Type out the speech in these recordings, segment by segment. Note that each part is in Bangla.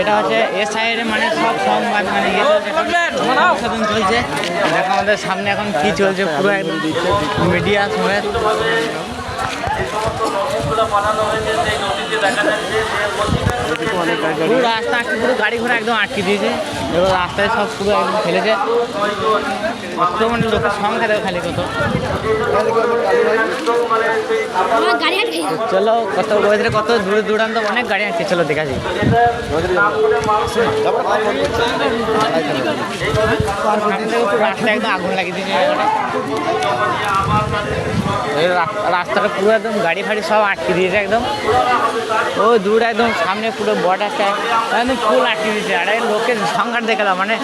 এটা হচ্ছে এ সাইডে মানে সব সংবাদ মানে ইয়ে চলছে দেখো আমাদের সামনে এখন কি চলছে, পুরো একদম মিডিয়া সমেত পুরো রাস্তা আটকে পুরো গাড়ি। ঘোড়া একদম আটকে দিয়েছে। এবার রাস্তায় সব পুরো একদম ফেলেছে। কত মানে লোকের সংখ্যা দেখো খালি কত। চলো কত ওয়েদারে কত দূরে দূরান্ত অনেক গাড়ি আটকে চলো দেখা যাই রাস্তা একদম আগুন লাগিয়ে দিয়েছে। জায়গাটা। রা- রাস্তাটা পুরো একদম গাড়ি ফাড়ি সব আটকে দিয়েছে একদম। ও দূর একদম সামনে পুরো বর্ডারটা একদম ফুল আটকে দিয়েছে। আর লোকের সংখ্যাটা দেখলাম মানে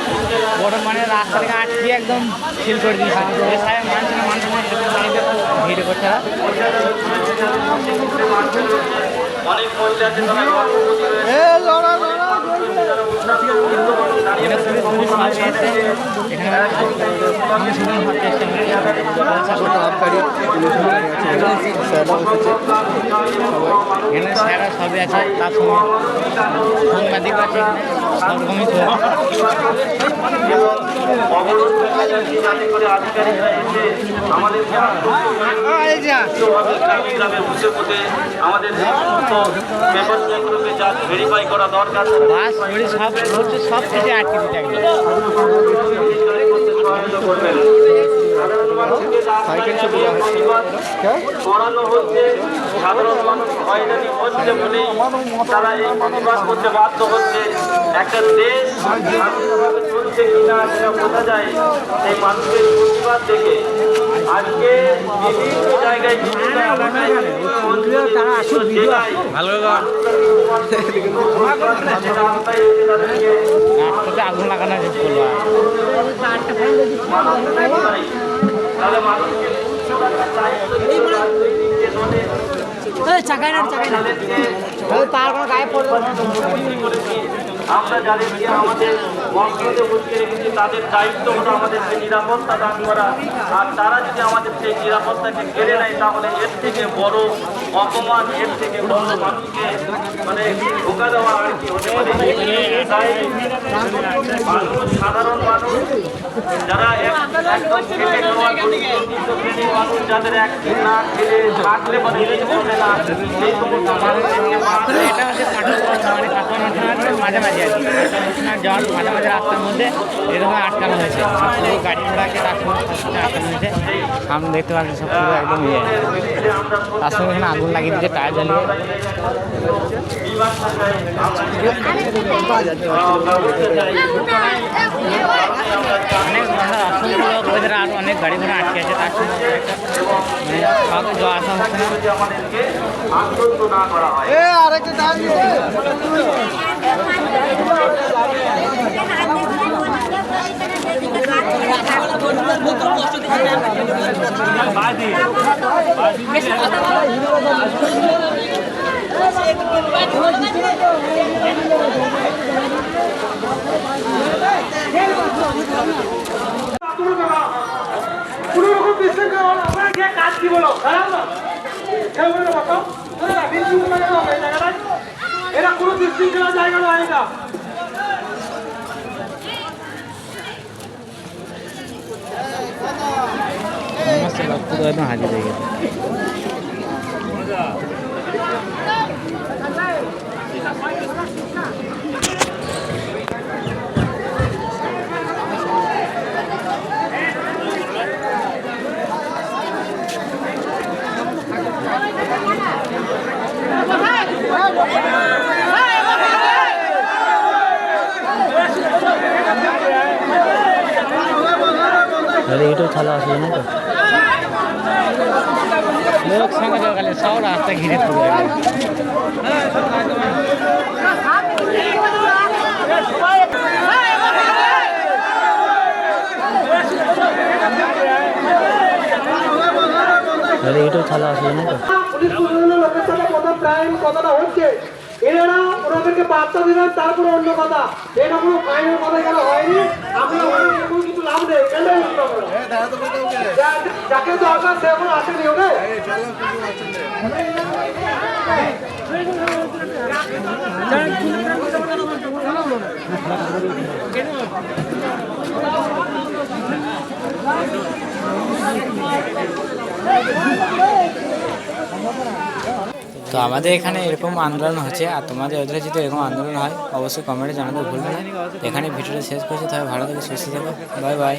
বড় মানে রাস্তাটাকে আটকে একদম ফিল করে দিয়েছে। মানুষ মানুষ ভিড় করছে না এটা পুলিশ পুলিশ সবাই এসে এখানে স্যারা সবই আছে তার সঙ্গে সাংবাদিক আছে সব রকমই আমাদের যা ভেরিফাই করা দরকার সব হচ্ছে সব কিছু সাইকেল করানো হচ্ছে। সাধারণ মানুষ হয়রানি হচ্ছে বলে তারা এই প্রতিবাদ করতে বাধ্য হচ্ছে। একটা দেশ চলছে কিনা সেটা বোঝা যায়। এই মানুষের প্রতিবাদ দেখে আজকে বিভিন্ন জায়গায় বিভিন্ন এলাকায় তারা আসুন জেলায় ভালো আগুন লাগানো যে করল তাহলে মানুষকে আমরা যাদেরকে আমাদের বংশতে বসিয়ে রেখেছি, তাদের দায়িত্ব হলো আমাদেরকে নিরাপত্তা দান করা। আর তারা যদি আমাদের সেই নিরাপত্তাকে কেড়ে নেয়, তাহলে এর থেকে বড় অপমান, এর থেকে বড় মানুষকে মানে ঢোকা দেওয়া আর কি হতে পারে। তাই মানুষ সাধারণ মানুষ, যারা এক- মানুষ, যাদের সেই সমস্ত মানুষদেরকে মানুষ এটা Thank you. হচ্ছে কাটোয়া মানে কাটোয়া নদীর মাঝামাঝি আর কি কাটোয়া নদীর যাওয়ার মাঝামাঝি রাস্তার মধ্যে, এরকম আটকানো হয়েছে। আর পুরো গাড়ি ঘোড়াকে তার সঙ্গে সবকিছু আটকানো হয়েছে। সামনে দেখতে পাচ্ছি সব পুরো একদম ইয়ে। তার সঙ্গে এখানে আগুন লাগিয়ে দিয়েছে, টায়ার জ্বালিয়ে। অনেক আমরা রাস্তাগুলো ওদের আর অনেক গাড়ি ঘোড়া আটকে আছে, তার সঙ্গে একটা মানে কাউকে যাওয়া আসা হচ্ছে না। আমাদেরকে না না এরা কোনো বিশৃঙ্খলা জায়গা নয় এটা। পুরো একদম হাজির হয়ে গেছে। এটাও ছালা আসলে না লোক সঙ্গে জোগালে সব রাস্তা ঘিরে পুরো একদম। তাহলে এটাও ছালা আসলে না তো? পুলিশ প্রশাসনের লোকের সাথে কথা। প্রায় কথাটা হচ্ছে এনারা ওনাদেরকে বার্তা দিলেন তারপরে অন্য কথা এটা কোনো ফাইনাল কথা কেন হয়নি এরকম কিছু লাভ নেই। যাকে সে এখন আসেনি ওকে তো আমাদের এখানে এরকম আন্দোলন হচ্ছে, আর তোমাদের ওদের যদি এরকম আন্দোলন হয়, অবশ্যই কমেন্টে জানাতে ভুলবে না। এখানে ভিডিওটা শেষ করছি, তবে ভালো থেকে, সুস্থ থাকো। Bye bye